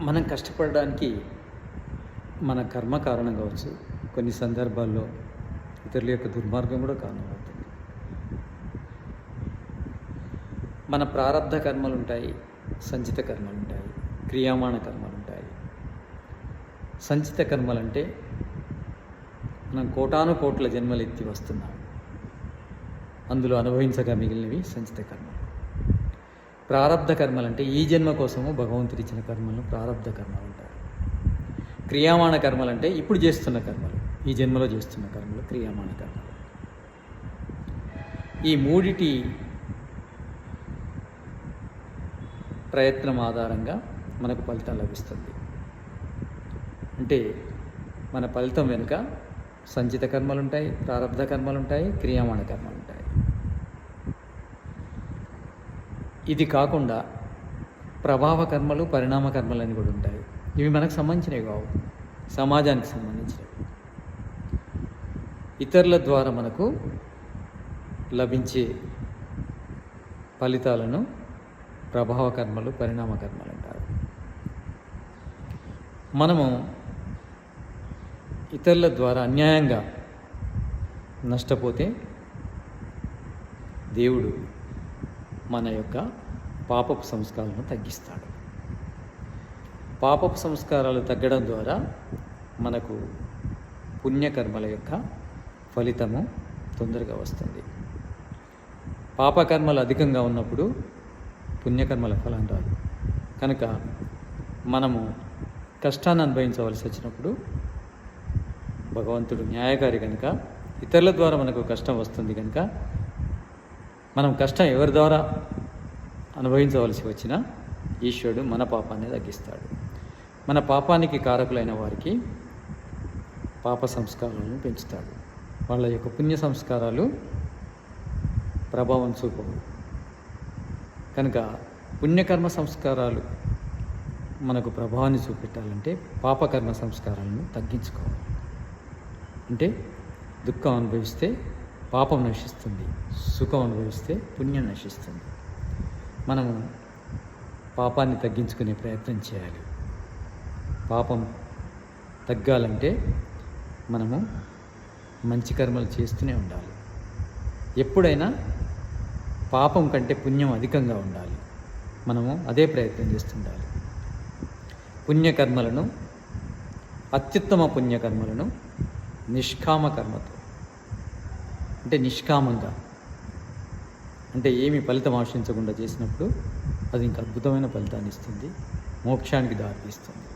మనం కష్టపడడానికి మన కర్మ కారణం కావచ్చు. కొన్ని సందర్భాల్లో ఇతరుల యొక్క దుర్మార్గం కూడా కారణమవుతుంది. మన ప్రారంధ కర్మలు ఉంటాయి సంచిత కర్మలు ఉంటాయి క్రియామాణ కర్మలు ఉంటాయి. సంచిత కర్మలు అంటే మనం కోటాను కోట్ల జన్మలు ఎత్తి వస్తున్నాం. అందులో అనుభవించగా మిగిలినవి సంచిత కర్మలు. ప్రారంధ కర్మలు అంటే ఈ జన్మ కోసము భగవంతుడు ఇచ్చిన కర్మలను ప్రారంధ కర్మలు అంటారు. క్రియామాణ కర్మలు అంటే ఇప్పుడు చేస్తున్న కర్మలు ఈ జన్మలో చేస్తున్న కర్మలు క్రియామాణ కర్మలు. ఈ మూడిటి ప్రయత్నం ఆధారంగా మనకు ఫలితం లభిస్తుంది. అంటే మన ఫలితం వెనుక సంచిత కర్మలు ఉంటాయి ప్రారంధ కర్మలుంటాయి క్రియామాణ కర్మలుంటాయి. ఇది కాకుండా ప్రభావ కర్మలు పరిణామ కర్మలు అని కూడా ఉంటాయి. ఇవి మనకు సంబంధించినవి కావు. సమాజానికి సంబంధించినవి. ఇతరుల ద్వారా మనకు లభించే ఫలితాలను ప్రభావ కర్మలు పరిణామ కర్మలు అంటారు. మనము ఇతరుల ద్వారా అన్యాయంగా నష్టపోతే దేవుడు మన యొక్క పాపపు సంస్కారాలను తగ్గిస్తాడు. పాపపు సంస్కారాలు తగ్గడం ద్వారా మనకు పుణ్యకర్మల యొక్క ఫలితము తొందరగా వస్తుంది. పాపకర్మలు అధికంగా ఉన్నప్పుడు పుణ్యకర్మల ఫలం రాదు. కనుక మనము కష్టాన్ని అనుభవించవలసి వచ్చినప్పుడు భగవంతుడు న్యాయకారి కనుక ఇతరుల ద్వారా మనకు కష్టం వస్తుంది కనుక మనం కష్టం ఎవరి ద్వారా అనుభవించవలసి వచ్చినా ఈశ్వరుడు మన పాపాన్ని తగ్గిస్తాడు. మన పాపానికి కారకులైన వారికి పాప సంస్కారాలను పెంచుతాడు. వాళ్ళ యొక్క పుణ్య సంస్కారాలు ప్రభావం చూపవు. కనుక పుణ్యకర్మ సంస్కారాలు మనకు ప్రభావాన్ని చూపెట్టాలంటే పాపకర్మ సంస్కారాలను తగ్గించుకోవాలి. అంటే దుఃఖం అనుభవిస్తే పాపం నశిస్తుంది సుఖం అనుభవిస్తే పుణ్యం నశిస్తుంది. మనము పాపాన్ని తగ్గించుకునే ప్రయత్నం చేయాలి. పాపం తగ్గాలంటే మనము మంచి కర్మలు చేస్తూనే ఉండాలి. ఎప్పుడైనా పాపం కంటే పుణ్యం అధికంగా ఉండాలి. మనము అదే ప్రయత్నం చేస్తుండాలి. పుణ్యకర్మలను అత్యుత్తమ పుణ్యకర్మలను నిష్కామ కర్మతో అంటే నిష్కామంగా. అంటే ఏమి ఫలితం ఆశించకుండా చేసినప్పుడు అది ఇంకా అద్భుతమైన ఫలితాన్ని ఇస్తుంది. మోక్షానికి దారితీస్తుంది.